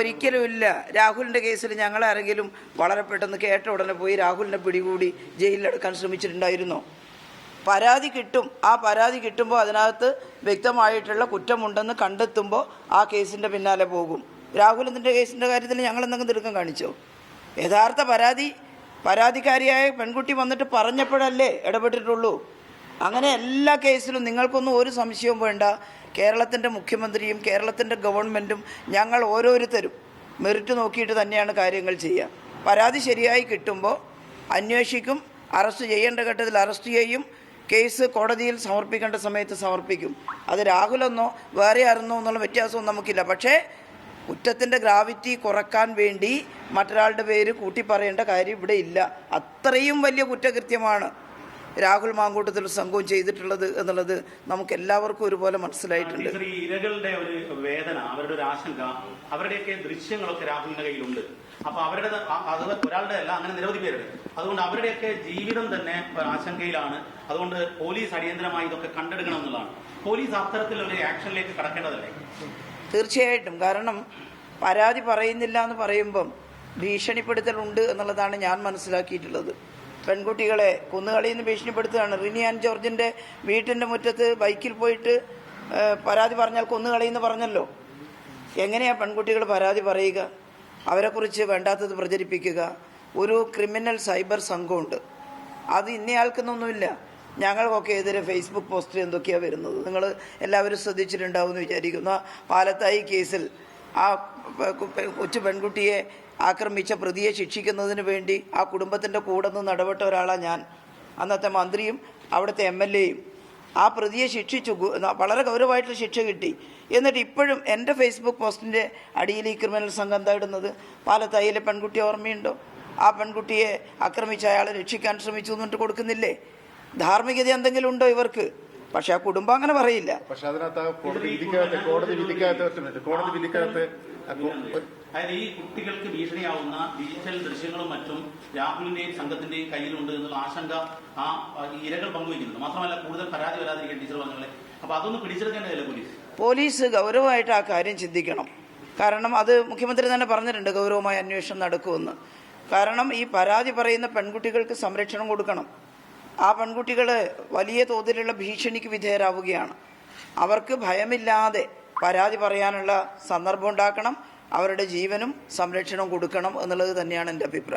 ഒരിക്കലുമില്ല രാഹുലിന്റെ കേസിൽ ഞങ്ങളാരെങ്കിലും വളരെ പെട്ടെന്ന് കേട്ട ഉടനെ പോയി രാഹുലിനെ പിടികൂടി ജയിലിലെടുക്കാൻ ശ്രമിച്ചിട്ടുണ്ടായിരുന്നോ. പരാതി കിട്ടും. ആ പരാതി കിട്ടുമ്പോൾ അതിനകത്ത് വ്യക്തമായിട്ടുള്ള കുറ്റമുണ്ടെന്ന് കണ്ടെത്തുമ്പോൾ ആ കേസിന്റെ പിന്നാലെ പോകും. രാഹുലിന്റെ കേസിന്റെ കാര്യത്തിൽ ഞങ്ങൾ എന്തെങ്കിലും തിടുക്കം കാണിച്ചോ? യഥാർത്ഥ പരാതി പരാതിക്കാരിയായ പെൺകുട്ടി വന്നിട്ട് പറഞ്ഞപ്പോഴല്ലേ ഇടപെട്ടിട്ടുള്ളൂ. അങ്ങനെ എല്ലാ കേസിലും നിങ്ങൾക്കൊന്നും ഒരു സംശയവും വേണ്ട. കേരളത്തിന്റെ മുഖ്യമന്ത്രിയും കേരളത്തിന്റെ ഗവൺമെന്റും ഞങ്ങൾ ഓരോരുത്തരും മെറിറ്റ് നോക്കിയിട്ട് തന്നെയാണ് കാര്യങ്ങൾ ചെയ്യുക. പരാതി ശരിയായി കിട്ടുമ്പോൾ അന്വേഷിക്കും അറസ്റ്റ് ചെയ്യേണ്ട ഘട്ടത്തിൽ അറസ്റ്റ് ചെയ്യും കേസ് കോടതിയിൽ സമർപ്പിക്കേണ്ട സമയത്ത് സമർപ്പിക്കും. അത് രാഹുലെന്നോ വേറെ ആരെന്നോ എന്നുള്ള വ്യത്യാസവും നമുക്കില്ല. പക്ഷേ കുറ്റത്തിന്റെ ഗ്രാവിറ്റി കുറയ്ക്കാൻ വേണ്ടി മറ്റൊരാളുടെ പേര് കൂട്ടി പറയേണ്ട കാര്യം ഇവിടെ ഇല്ല. അത്രയും വലിയ കുറ്റകൃത്യമാണ് രാഹുൽ മാങ്കൂട്ടത്തിൽ സംഘവും ചെയ്തിട്ടുള്ളത് എന്നുള്ളത് നമുക്ക് എല്ലാവർക്കും ഒരുപോലെ മനസ്സിലായിട്ടുണ്ട്. ഇരകളുടെ ഒരു വേദന അവരുടെ ഒരു ആശങ്ക അവരുടെയൊക്കെ ദൃശ്യങ്ങളൊക്കെ രാഹുലിന്റെ കയ്യിലുണ്ട്. അപ്പൊ അവരുടെ അത് ഒരാളുടെ അല്ല അങ്ങനെ നിരവധി പേരുണ്ട്. അതുകൊണ്ട് അവരുടെയൊക്കെ ജീവിതം തന്നെ ആശങ്കയിലാണ്. അതുകൊണ്ട് പോലീസ് അടിയന്തരമായി ഇതൊക്കെ കണ്ടെടുക്കണം എന്നുള്ളതാണ്. പോലീസ് അത്തരത്തിലൊരു ആക്ഷനിലേക്ക് കടക്കേണ്ടതല്ലേ? തീർച്ചയായിട്ടും. കാരണം പരാതി പറയുന്നില്ല എന്ന് പറയുമ്പം ഭീഷണിപ്പെടുത്തലുണ്ട് എന്നുള്ളതാണ് ഞാൻ മനസ്സിലാക്കിയിട്ടുള്ളത്. പെൺകുട്ടികളെ കുന്നുകളിയിൽ നിന്ന് ഭീഷണിപ്പെടുത്തുകയാണ്. റിനി ആൻഡ് ജോർജിന്റെ വീട്ടിന്റെ മുറ്റത്ത് ബൈക്കിൽ പോയിട്ട് പരാതി പറഞ്ഞാൽ കൊന്നുകളയെന്ന് പറഞ്ഞല്ലോ. എങ്ങനെയാണ് പെൺകുട്ടികൾ പരാതി പറയുക? അവരെക്കുറിച്ച് വേണ്ടാത്തത് പ്രചരിപ്പിക്കുക. ഒരു ക്രിമിനൽ സൈബർ സംഘമുണ്ട്. അത് ഇന്നയാൾക്കെന്നൊന്നുമില്ല ഞങ്ങൾക്കൊക്കെ എതിരെ ഫേസ്ബുക്ക് പോസ്റ്റ് എന്തൊക്കെയാണ് വരുന്നത്? നിങ്ങൾ എല്ലാവരും ശ്രദ്ധിച്ചിട്ടുണ്ടാവും എന്ന് വിചാരിക്കുന്ന പാലത്തായി കേസിൽ ആ കൊച്ചു പെൺകുട്ടിയെ ആക്രമിച്ച പ്രതിയെ ശിക്ഷിക്കുന്നതിന് വേണ്ടി ആ കുടുംബത്തിന്റെ കൂടെ നിന്ന് ഇടപെട്ട ഒരാളാണ് ഞാൻ. അന്നത്തെ മന്ത്രിയും അവിടുത്തെ എം എൽ എയും. ആ പ്രതിയെ ശിക്ഷിച്ചു. വളരെ ഗൗരവമായിട്ടുള്ള ശിക്ഷ കിട്ടി. എന്നിട്ട് ഇപ്പോഴും എന്റെ ഫേസ്ബുക്ക് പോസ്റ്റിന്റെ അടിയിൽ ഈ ക്രിമിനൽ സംഘം എന്താ ഇടുന്നത്? പാലത്തായിലെ പെൺകുട്ടി ഓർമ്മയുണ്ടോ? ആ പെൺകുട്ടിയെ ആക്രമിച്ച അയാളെ രക്ഷിക്കാൻ ശ്രമിച്ചു എന്നിട്ട് കൊടുക്കുന്നില്ലേ? ധാർമ്മികത എന്തെങ്കിലും ഉണ്ടോ ഇവർക്ക്? പക്ഷെ ആ കുടുംബം അങ്ങനെ പറയില്ല. പക്ഷെ അതിനകത്ത് കോടതി വിധിക്കകത്ത് കോടതി വിധിക്കകത്ത് കോടതി വിധിക്കകത്ത് അതായത് ഈ കുട്ടികൾക്ക് ഭീഷണിയാവുന്ന ഡിജിറ്റൽ ദൃശ്യങ്ങളും മറ്റും രാഹുലിന്റെയും സംഘത്തിന്റെയും കയ്യിലുണ്ട് എന്നുള്ള ആശങ്ക ആ ഇരകൾ പങ്കുവയ്ക്കുന്നുണ്ട്. മാത്രമല്ല കൂടുതൽ പരാതി വരാതിരിക്കാൻ ടീച്ചർ പറഞ്ഞല്ലേ അപ്പൊ അതൊന്ന് പിടിച്ചെടുക്കേണ്ടതല്ലേ പോലീസ്? പോലീസ് ഗൗരവമായിട്ട് ആ കാര്യം ചിന്തിക്കണം. കാരണം അത് മുഖ്യമന്ത്രി തന്നെ പറഞ്ഞിട്ടുണ്ട് ഗൗരവമായ അന്വേഷണം നടക്കുമെന്ന്. കാരണം ഈ പരാതി പറയുന്ന പെൺകുട്ടികൾക്ക് സംരക്ഷണം കൊടുക്കണം. ആ പെൺകുട്ടികൾ വലിയ തോതിലുള്ള ഭീഷണിക്ക് വിധേയരാവുകയാണ്. അവർക്ക് ഭയമില്ലാതെ പരാതി പറയാനുള്ള സന്ദർഭം ഉണ്ടാക്കണം അവരുടെ ജീവനും സംരക്ഷണവും കൊടുക്കണം എന്നുള്ളത് തന്നെയാണ് എന്റെ അഭിപ്രായം.